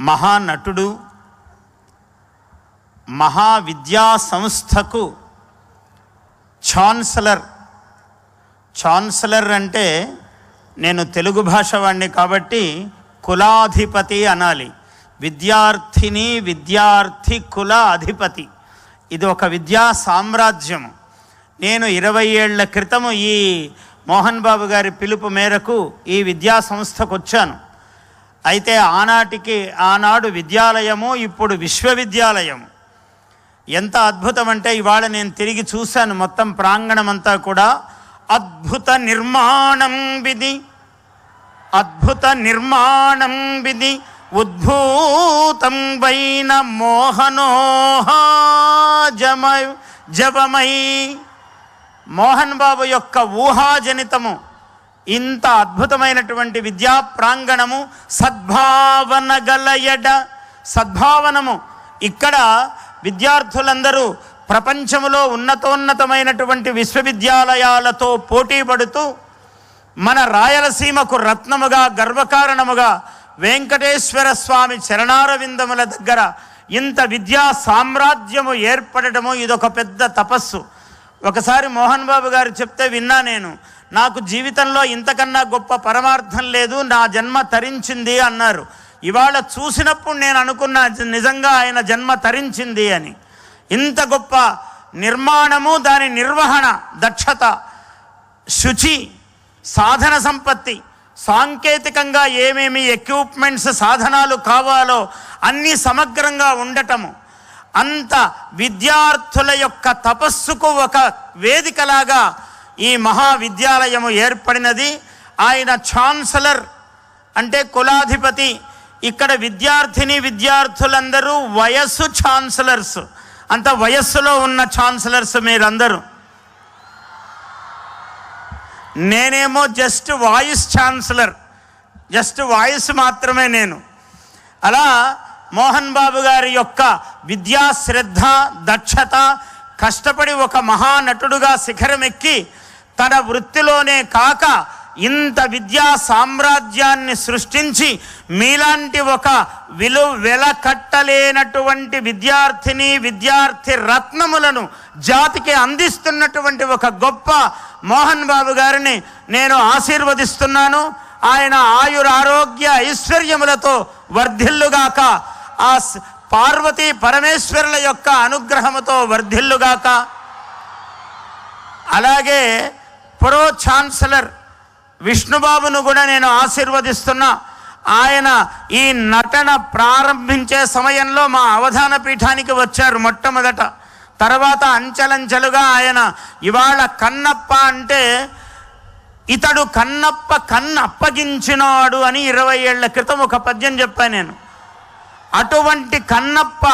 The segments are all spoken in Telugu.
మహానటుడు మహావిద్యా సంస్థకు ఛాన్సలర్. ఛాన్సలర్ అంటే నేను తెలుగు భాష వాడిని కాబట్టి కులాధిపతి అనాలి. విద్యార్థిని విద్యార్థి కుల అధిపతి. ఇది ఒక విద్యా సామ్రాజ్యం. నేను ఇరవై ఏళ్ళ క్రితము ఈ మోహన్ బాబు గారి పిలుపు మేరకు ఈ విద్యా సంస్థకు వచ్చాను. అయితే ఆనాటికి ఆనాడు విద్యాలయము ఇప్పుడు విశ్వవిద్యాలయం. ఎంత అద్భుతం అంటే ఇవాళ నేను తిరిగి చూశాను మొత్తం ప్రాంగణం అంతా కూడా. అద్భుత నిర్మాణం విధి అద్భుత నిర్మాణం విధి ఉద్భూతం వైన మోహనోహాజమ జపమై మోహన్ బాబు యొక్క ఊహాజనితము ఇంత అద్భుతమైనటువంటి విద్యా ప్రాంగణము సద్భావన గలయడ సద్భావనము. ఇక్కడ విద్యార్థులందరూ ప్రపంచములో ఉన్నతోన్నతమైనటువంటి విశ్వవిద్యాలయాలతో పోటీ పడుతూ మన రాయలసీమకు రత్నముగా గర్వకారణముగా వెంకటేశ్వర స్వామి చరణారవిందముల దగ్గర ఇంత విద్యా సామ్రాజ్యము ఏర్పడటము ఇదొక పెద్ద తపస్సు. ఒకసారి మోహన్ బాబు గారు చెప్తే విన్నా నేను. నాకు జీవితంలో ఇంతకన్నా గొప్ప పరమార్థం లేదు నా జన్మ తరించింది అన్నారు. ఇవాళ చూసినప్పుడు నేను అనుకున్న నిజంగా ఆయన జన్మ తరించింది అని. ఇంత గొప్ప నిర్మాణము దాని నిర్వహణ దక్షత శుచి సాధన సంపత్తి సాంకేతికంగా ఏమేమి ఎక్విప్మెంట్స్ సాధనాలు కావాలో అన్నీ సమగ్రంగా ఉండటము అంత విద్యార్థుల యొక్క తపస్సుకు ఒక వేదికలాగా ఈ మహావిద్యాలయము ఏర్పడినది. ఆయన ఛాన్సలర్ అంటే కులాధిపతి. ఇక్కడ విద్యార్థిని విద్యార్థులందరూ వయస్సు ఛాన్సలర్స్. అంత వయస్సులో ఉన్న ఛాన్సలర్స్ మీరందరూ. నేనేమో just voice chancellor. Just voice మాత్రమే నేను. అలా మోహన్ బాబు గారి యొక్క విద్యా శ్రద్ధ దక్షత కష్టపడి ఒక మహానటుడుగా శిఖరం ఎక్కి తన వృత్తిలోనే కాక ఇంత విద్యా సామ్రాజ్యాన్ని సృష్టించి మీలాంటి ఒక విలు వెలకట్టలేనటువంటి విద్యార్థిని విద్యార్థి రత్నములను జాతికి అందిస్తున్నటువంటి ఒక గొప్ప మోహన్ బాబు గారిని నేను ఆశీర్వదిస్తున్నాను. ఆయన ఆయుర ఆరోగ్య ఐశ్వర్యములతో వర్ధిల్లుగాక ఆ పార్వతీ పరమేశ్వరుల యొక్క అనుగ్రహముతో వర్ధిల్లుగాక. అలాగే ప్రో ఛాన్సలర్ విష్ణుబాబును కూడా నేను ఆశీర్వదిస్తున్నా. ఆయన ఈ నటన ప్రారంభించే సమయంలో మా అవధాన పీఠానికి వచ్చారు మొట్టమొదట. తర్వాత అంచెలంచెలుగా ఆయన ఇవాళ కన్నప్ప అంటే ఇతడు కన్నప్ప కన్ను అప్పగించినాడు అని ఇరవై ఏళ్ళ క్రితం ఒక పద్యం చెప్పాను నేను. అటువంటి కన్నప్ప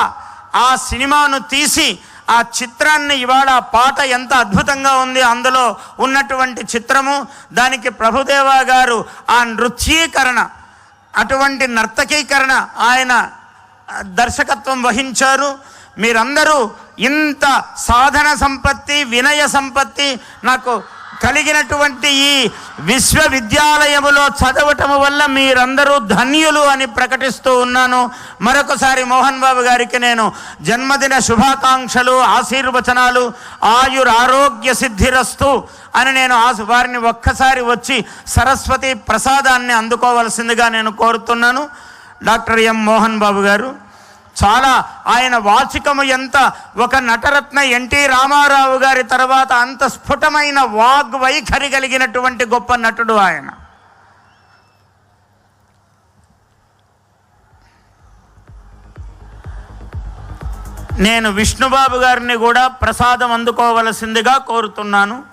ఆ సినిమాను తీసి ఆ చిత్రాన్ని ఇవాళ ఆ పాట ఎంత అద్భుతంగా ఉంది అందులో ఉన్నటువంటి చిత్రము దానికి ప్రభుదేవ గారు ఆ నృత్యీకరణ అటువంటి నర్తకీకరణ ఆయన దర్శకత్వం వహించారు. మీరందరూ ఇంత సాధన సంపత్తి వినయ సంపత్తి నాకు కలిగినటువంటి ఈ విశ్వవిద్యాలయములో చదవటము వల్ల మీరందరూ ధన్యులు అని ప్రకటిస్తూ ఉన్నాను. మరొకసారి మోహన్ బాబు గారికి నేను జన్మదిన శుభాకాంక్షలు ఆశీర్వచనాలు ఆయుర్ ఆరోగ్య సిద్ధిరస్తు అని నేను ఆ వారిని ఒక్కసారి వచ్చి సరస్వతి ప్రసాదాన్ని అందుకోవలసిందిగా నేను కోరుతున్నాను. డాక్టర్ ఎం మోహన్ బాబు గారు చాలా ఆయన వాచికము ఎంత? ఒక నటరత్న ఎన్టీ రామారావు గారి తర్వాత అంత స్ఫుటమైన వాగ్ వైఖరి కలిగినటువంటి గొప్ప నటుడు ఆయన. నేను విష్ణుబాబు గారిని కూడా ప్రసాదం అందుకోవలసిందిగా కోరుతున్నాను.